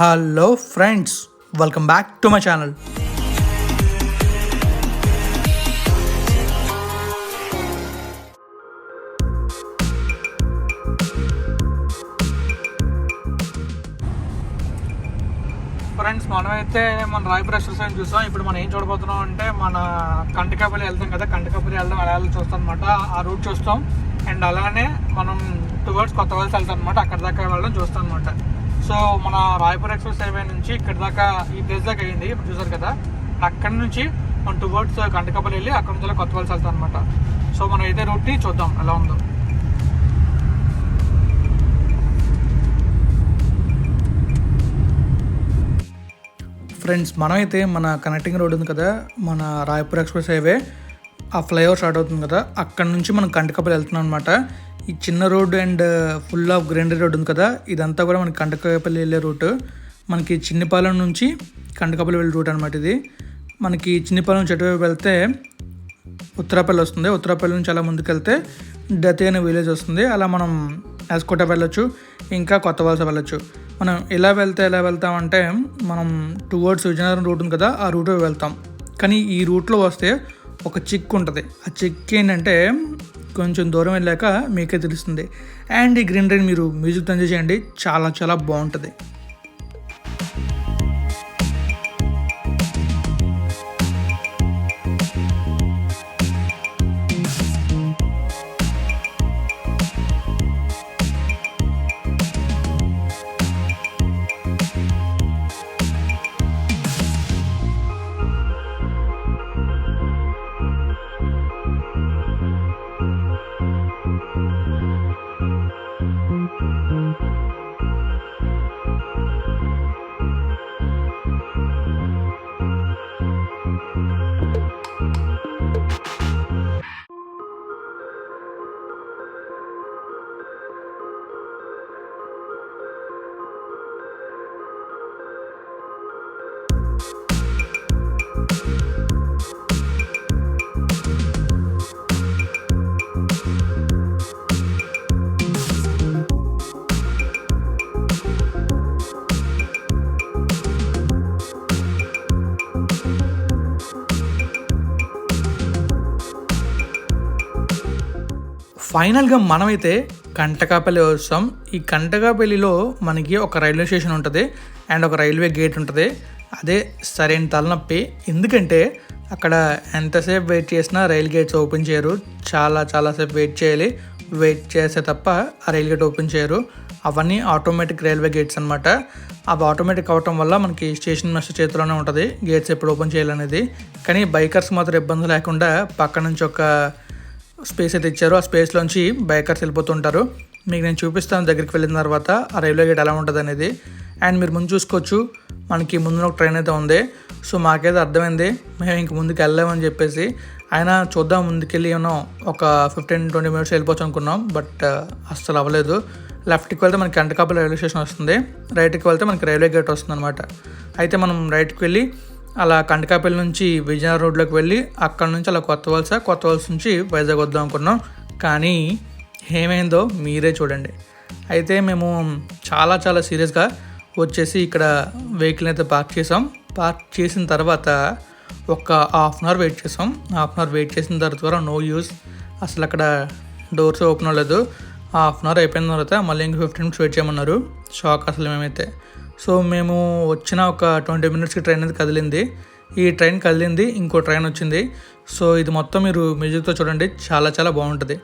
Hello friends welcome back to my channel. Friends మనమైతే మన Raipur express చూసాం. ఇప్పుడు మనం ఏం చూడబోతున్నాం అంటే మన కంటకాపల్లి వెళ్తాం కదా. కంటకాపల్లి వెళ్దాం అలా చూస్తాం అనమాట ఆ రూట్ చూస్తాం. అండ్ అలానే మనం టువర్డ్స్ కొత్త వలస వెళ్తాం అనమాట అక్కడ దాకా వెళ్ళడం చూస్తాం అనమాట సో మన రాయపూర్ ఎక్స్ప్రెస్ హైవే నుంచి ఇక్కడ దాకా ఈ ప్లేస్ దాకా అయింది. ఇప్పుడు చూసారు కదా? అక్కడ నుంచి మనం టువర్డ్స్ గంటకపల్లి వెళ్ళి అక్కడ నుంచి కొత్త వలస వెళ్తాం అనమాట సో మనం అయితే రూట్ని చూద్దాం ఎలా ఉందో. ఫ్రెండ్స్ మనమైతే మన కనెక్టింగ్ రోడ్ ఉంది కదా? మన రాయపూర్ ఎక్స్ప్రెస్ హైవే. ఆ ఫ్లైఓవర్ స్టార్ట్ అవుతుంది కదా? అక్కడ నుంచి మనం కంటకపల్లి వెళ్తున్నాం అనమాట ఈ చిన్న road and full of greenery road ఉంది కదా ఇదంతా కూడా మనకి కంటకపల్లి వెళ్ళే రూట్. మనకి చిన్నపాలెం నుంచి కంటకపల్లి వెళ్ళే రూట్ అనమాట ఇది. మనకి చిన్నపాలెం నుంచి అటువైపు వెళ్తే ఉత్తరాపల్లి వస్తుంది. ఉత్తరాపల్లి నుంచి అలా ముందుకెళ్తే డతి అనే విలేజ్ వస్తుంది. అలా మనం ఎస్కోట వెళ్ళొచ్చు ఇంకా కొత్త వలస వెళ్ళొచ్చు. మనం ఎలా వెళ్తే ఎలా వెళ్తామంటే మనం టువర్డ్స్ విజయనగరం రూట్ ఉంది కదా ఆ రూట్ వెళ్తాం. కానీ ఈ రూట్లో వస్తే ఒక చిక్ ఉంటుంది. ఆ చిక్ ఏంటంటే కొంచెం దూరం వెళ్ళాక మీకే తెలుస్తుంది. అండ్ ఈ గ్రీనరీని మీరు మ్యూజిక్ ఎంజాయ్ చేయండి చాలా చాలా బాగుంటుంది. ఫైనల్గా మనమైతే కంటకాపల్లి వస్తాం. ఈ కంటకాపల్లిలో మనకి ఒక రైల్వే స్టేషన్ ఉంటుంది. అండ్ ఒక రైల్వే గేట్ ఉంటుంది. అదే సరైన తలనొప్పి. ఎందుకంటే అక్కడ ఎంతసేపు వెయిట్ చేసినా రైల్ గేట్స్ ఓపెన్ చేయరు. చాలా చాలాసేపు వెయిట్ చేయాలి. వెయిట్ చేస్తే తప్ప ఆ రైల్ గేట్ ఓపెన్ చేయరు. అవన్నీ ఆటోమేటిక్ రైల్వే గేట్స్ అనమాట అవి ఆటోమేటిక్ అవటం వల్ల మనకి స్టేషన్ మాస్టర్ చేతిలోనే ఉంటుంది. గేట్స్ ఎప్పుడు ఓపెన్ చేయాలనేది. కానీ బైకర్స్ మాత్రం ఇబ్బంది లేకుండా పక్క నుంచి ఒక స్పేస్ అయితే ఇచ్చారు. ఆ స్పేస్లోంచి బైకర్స్ వెళ్ళిపోతుంటారు. మీకు నేను చూపిస్తాను దగ్గరికి వెళ్ళిన తర్వాత ఆ రైల్వే గేట్ ఎలా ఉంటుంది అనేది. అండ్ మీరు ముందు చూసుకోవచ్చు. మనకి ముందున ఒక ట్రైన్ అయితే ఉంది. సో మాకైతే అర్థమైంది. మేము ఇంక ముందుకు వెళ్ళామని చెప్పేసి. ఆయన చూద్దాం ముందుకెళ్ళి ఏమో ఒక ఫిఫ్టీన్ ట్వంటీ మినిట్స్ వెళ్ళిపోవచ్చు అనుకున్నాం. బట్ అస్సలు అవ్వలేదు. లెఫ్ట్కి వెళ్తే మనకి అంటకాపల్లి రైల్వే స్టేషన్ వస్తుంది. రైట్కి వెళ్తే మనకి రైల్వే గేట్ వస్తుంది అనమాట అయితే మనం రైట్కి వెళ్ళి అలా కంటకాపల్లి నుంచి విజయనగరం రోడ్లోకి వెళ్ళి అక్కడ నుంచి అలా కొత్త వలస కొత్త వలస నుంచి వైజాగ్ వద్దాం అనుకున్నాం కానీ ఏమైందో మీరే చూడండి. అయితే మేము చాలా చాలా సీరియస్గా వచ్చేసి ఇక్కడ వెహికల్ అయితే పార్క్ చేసాం. పార్క్ చేసిన తర్వాత ఒక హాఫ్ అన్ అవర్ వెయిట్ చేసాం. హాఫ్ అన్ అవర్ వెయిట్ చేసిన తర్వాత నో యూస్. అసలు అక్కడ డోర్స్ ఓపెన్ అవ్వలేదు. హాఫ్ అన్ అవర్ అయిపోయిన తర్వాత మళ్ళీ ఇంక ఫిఫ్టీన్ మినిట్స్ వెయిట్ చేయమన్నారు. షాక్ అసలు మేమైతే. సో మేము వచ్చిన ఒక ట్వంటీ మినిట్స్కి ట్రైన్ అనేది కదిలింది. ఈ ట్రైన్ కదిలింది ఇంకో ట్రైన్ వచ్చింది. సో ఇది మొత్తం మీరు మ్యూజిక్తో చూడండి చాలా చాలా బాగుంటుంది.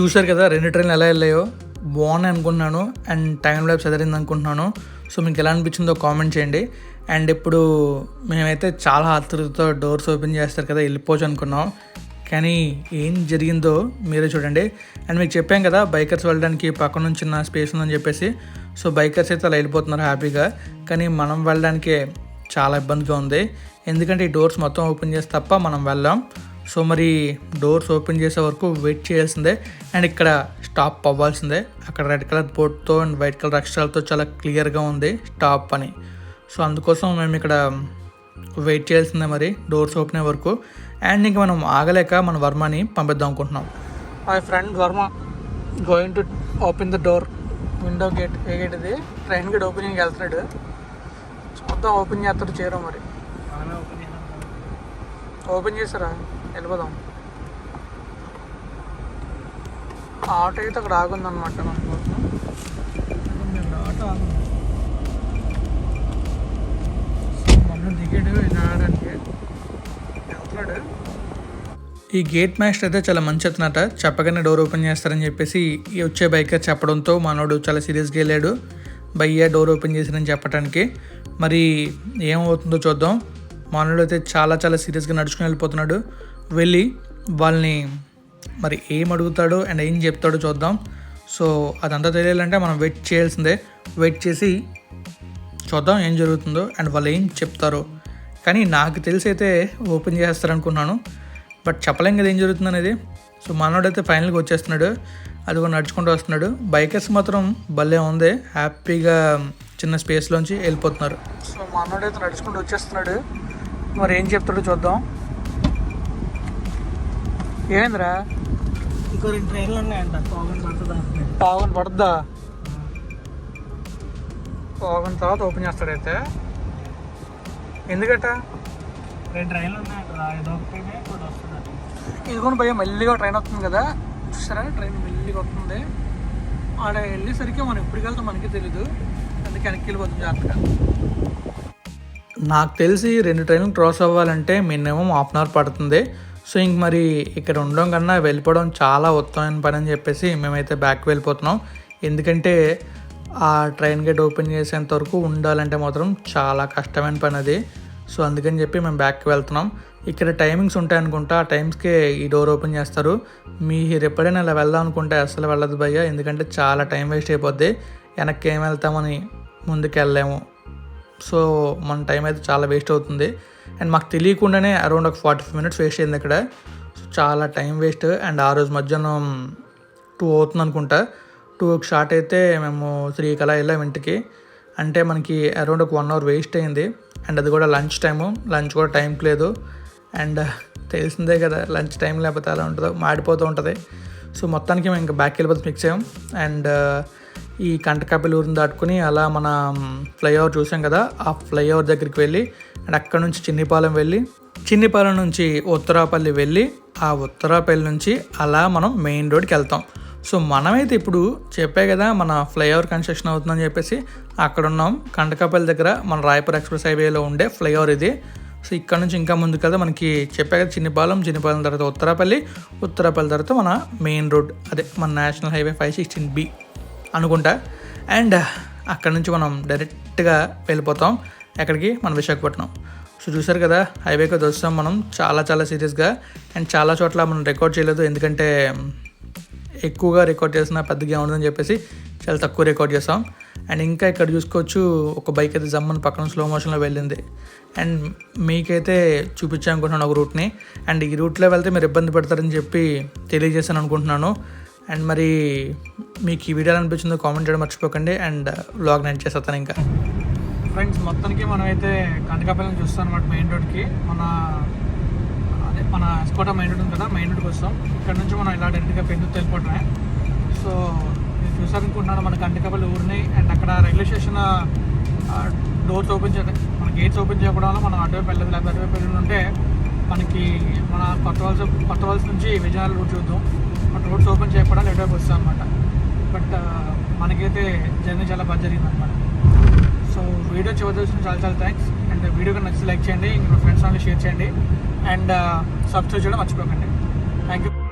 చూశారు కదా రెండు ట్రైన్లు ఎలా వెళ్ళాయో. బాగున్నాయి అనుకుంటున్నాను. అండ్ టైం లైఫ్ చదివింది అనుకుంటున్నాను. సో మీకు ఎలా అనిపించిందో కామెంట్ చేయండి. అండ్ ఇప్పుడు మేమైతే చాలా ఆతృతతో డోర్స్ ఓపెన్ చేస్తారు కదా వెళ్ళిపోవచ్చు అనుకున్నాం. కానీ ఏం జరిగిందో మీరే చూడండి. అండ్ మీకు చెప్పాం కదా బైకర్స్ వెళ్ళడానికి పక్క నుంచి చిన్న స్పేస్ ఉందని చెప్పేసి. సో బైకర్స్ అయితే అలా వెళ్ళిపోతున్నారు హ్యాపీగా. కానీ మనం వెళ్ళడానికి చాలా ఇబ్బందిగా ఉంది. ఎందుకంటే ఈ డోర్స్ మొత్తం ఓపెన్ చేస్తే తప్ప మనం వెళ్ళాం. సో మరి డోర్స్ ఓపెన్ చేసే వరకు వెయిట్ చేయాల్సిందే. అండ్ ఇక్కడ స్టాప్ అవ్వాల్సిందే. అక్కడ రెడ్ కలర్ బోర్డ్తో అండ్ వైట్ కలర్ అక్షరాలతో చాలా క్లియర్గా ఉంది స్టాప్ అని. సో అందుకోసం మేము ఇక్కడ వెయిట్ చేయాల్సిందే మరి డోర్స్ ఓపెన్ అయ్యే వరకు. అండ్ ఇంక మనం ఆగలేక మన వర్మని పంపిద్దాం అనుకుంటున్నాం. Hi friend Varma. Going to open the door window gate A gate ఇది? ట్రైన్ గేట్ ఓపెనింగ్ వెళ్తున్నాడు. చూద్దాం ఓపెన్ చేస్తాడు చేరం మరి. ఓపెన్ చేసారా వెళ్ళిపోదాం. ఆటో అయితే అక్కడ ఆగుందన్నమాట మన ఆటో ఆగుంది వెళ్తున్నాడు ఈ గేట్ మాస్టర్ అయితే చాలా మంచి అతనట. చెప్పగానే డోర్ ఓపెన్ చేస్తారని చెప్పేసి వచ్చే బైకర్ చెప్పడంతో మనోడు చాలా సీరియస్గా వెళ్ళాడు. భయ్యా డోర్ ఓపెన్ చేశారని చెప్పడానికి మరి ఏమవుతుందో చూద్దాం. మనోడు అయితే చాలా చాలా సీరియస్గా నడుచుకుని వెళ్ళిపోతున్నాడు. వెళ్ళి వాళ్ళని మరి ఏం అడుగుతాడో అండ్ ఏం చెప్తాడో చూద్దాం. సో అదంతా తెలియాలంటే మనం వెయిట్ చేయాల్సిందే. వెయిట్ చేసి చూద్దాం ఏం జరుగుతుందో అండ్ వాళ్ళు ఏం చెప్తారో. కానీ నాకు తెలిసి అయితే ఓపెన్ చేస్తారనుకున్నాను. బట్ చెప్పలేం కదా ఏం జరుగుతుంది అనేది. సో మనోడైతే ఫైనల్గా వచ్చేస్తున్నాడు. అది కూడా నడుచుకుంటూ వస్తున్నాడు. బైకర్స్ మాత్రం భలే ఉంది. హ్యాపీగా చిన్న స్పేస్లోంచి వెళ్ళిపోతున్నారు. సో మనోడైతే నడుచుకుంటూ వచ్చేస్తున్నాడు. మరి ఏం చెప్తాడో చూద్దాం. ఏమైందిరా? ఇంకో రెండు ట్రైన్లు ఉన్నాయంట. పోగని పడుతుందా పావుగన్ పడుద్దా? పావుగన్ తర్వాత ఓపెన్ చేస్తాడైతే. ఎందుకట? రెండు ట్రైన్లు ఉన్నాయంట ఇది ఇదిగోని భయ మెల్లిగా ట్రైన్ వస్తుంది కదా. చూసారా? ట్రైన్ మెల్లిగా వస్తుంది. ఆడ వెళ్ళేసరికి మనం ఎప్పటికి వెళ్తాం మనకి తెలీదు. అందుకే వెనక్కి వెళ్ళిపోతుంది జాగ్రత్తగా. నాకు తెలిసి రెండు ట్రైన్లు క్రాస్ అవ్వాలంటే మినిమం హాఫ్ అన్ అవర్ పడుతుంది. సో ఇంక మరి ఇక్కడ ఉండడం కన్నా వెళ్ళిపోవడం చాలా ఉత్తమమైన పని అని చెప్పేసి మేమైతే బ్యాక్ వెళ్ళిపోతున్నాం. ఎందుకంటే ఆ ట్రైన్ గేట్ ఓపెన్ చేసేంత వరకు ఉండాలంటే మాత్రం చాలా కష్టమైన పని అది. సో అందుకని చెప్పి మేము బ్యాక్కి వెళ్తున్నాం. ఇక్కడ టైమింగ్స్ ఉంటాయి అనుకుంటా ఆ టైమ్స్కే ఈ డోర్ ఓపెన్ చేస్తారు. మీరు ఎప్పుడైనా ఇలా వెళ్దాం అనుకుంటే అసలు వెళ్ళదు భయ్య ఎందుకంటే చాలా టైం వేస్ట్ అయిపోద్ది. వెనక్కి ఏం వెళ్తామని ముందుకు వెళ్ళలేము సో మన టైం అయితే చాలా వేస్ట్ అవుతుంది. అండ్ మాకు తెలియకుండానే అరౌండ్ ఒక ఫార్టీ ఫైవ్ మినిట్స్ వేస్ట్ అయింది ఇక్కడ సో చాలా టైం వేస్ట్. అండ్ ఆ రోజు మధ్యాహ్నం టూ అవుతుంది అనుకుంటా. టూకి స్టార్ట్ అయితే మేము త్రీ కళా వెళ్ళాం ఇంటికి. అంటే మనకి అరౌండ్ ఒక వన్ అవర్ వేస్ట్ అయింది. అండ్ అది కూడా లంచ్ టైము. లంచ్ కూడా టైంకి లేదు. అండ్ తెలిసిందే కదా లంచ్ టైం లేకపోతే అలా ఉంటుందో మాడిపోతూ ఉంటుంది. సో మొత్తానికి మేము ఇంకా బ్యాక్ వెళ్ళిపోతే ఫిక్స్ అయ్యాం. అండ్ ఈ కంటకాపల్లి ఊరిని దాటుకుని అలా మన ఫ్లైఓవర్ చూసాం కదా ఆ ఫ్లైఓవర్ దగ్గరికి వెళ్ళి అండ్ అక్కడ నుంచి చిన్నిపాలెం వెళ్ళి చిన్నిపాలెం నుంచి ఉత్తరాపల్లి వెళ్ళి ఆ ఉత్తరాపల్లి నుంచి అలా మనం మెయిన్ రోడ్కి వెళ్తాం. సో మనమైతే ఇప్పుడు చెప్పే కదా మన ఫ్లైఓవర్ కన్స్ట్రక్షన్ అవుతుందని చెప్పేసి అక్కడ ఉన్నాం. కంటకాపల్లి దగ్గర మన రాయపూర్ ఎక్స్ప్రెస్ హైవేలో ఉండే ఫ్లైఓవర్ ఇది. సో ఇక్కడ నుంచి ఇంకా ముందుకు వెళ్తే మనకి చెప్పే కదా చిన్నిపాలెం చిన్నిపాలెం తర్వాత ఉత్తరాపల్లి ఉత్తరాపల్లి తర్వాత మన మెయిన్ రోడ్ అదే మన national highway five sixteen B. అనుకుంటా. అండ్ uh, అక్కడ నుంచి మనం డైరెక్ట్గా వెళ్ళిపోతాం. ఎక్కడికి? మన విశాఖపట్నం. సో చూసారు కదా హైవేకి వస్తాం మనం చాలా చాలా సీరియస్గా. అండ్ చాలా చోట్ల మనం రికార్డ్ చేయలేదు. ఎందుకంటే ఎక్కువగా రికార్డ్ చేసిన పెద్దగా ఉండదని చెప్పేసి చాలా తక్కువ రికార్డ్ చేస్తాం. అండ్ ఇంకా ఇక్కడ చూసుకోవచ్చు ఒక బైక్ అయితే జమ్మని పక్కన స్లో మోషన్లో వెళ్ళింది. అండ్ మీకైతే చూపించాలనుకుంటున్నాను ఒక రూట్ని అండ్ ఈ రూట్లో వెళ్తే మీరు ఇబ్బంది పడతారని చెప్పి తెలియజేశాను అనుకుంటున్నాను. అండ్ మరి మీకు ఈ వీడియో అనిపించిందో కామెంట్ చేయడం మర్చిపోకండి అండ్ వ్లాగ్ నేను చేస్తాను ఇంకా. ఫ్రెండ్స్ మొత్తానికి మనమైతే కనకాపల్లిని చూస్తాం అనమాట మెయిన్ రోడ్కి మన అదే మన ఎస్కోట మెయిన్ రోడ్ ఉంది కదా మెయిన్ రోడ్కి వస్తాం. ఇక్కడ నుంచి మనం ఇలా డైరెక్ట్గా పెందుకు వెళ్ళిపోవటమే సో నేను చూసారనుకుంటున్నాను మన కనకాపల్లి ఊరిని అండ్ అక్కడ రైల్వే స్టేషన్ డోర్స్ ఓపెన్ చేయడం మన గేట్స్ ఓపెన్ చేయకపోవడం వల్ల మనం అటువైపు వెళ్ళదు లేకపోతే అటువైపు వెళ్ళి ఉంటే మనకి మన కొత్త వలస కొత్త వలస నుంచి విజయనగరం రూట్ చూద్దాం. రోడ్స్ ఓపెన్ చేయకపోవడం లేట్ అయిపోతుంది అనమాట బట్ uh, మనకైతే జర్నీ చాలా బాగా జరిగింది అనమాట సో వీడియో చివరి చూసిన చాలా చాలా థ్యాంక్స్ అండ్ వీడియో కనుక నచ్చి లైక్ చేయండి. ఇంకా ఫ్రెండ్స్ వాళ్ళని షేర్ చేయండి. అండ్ సబ్స్క్రైబ్ uh, చేయడం మర్చిపోకండి. Thank you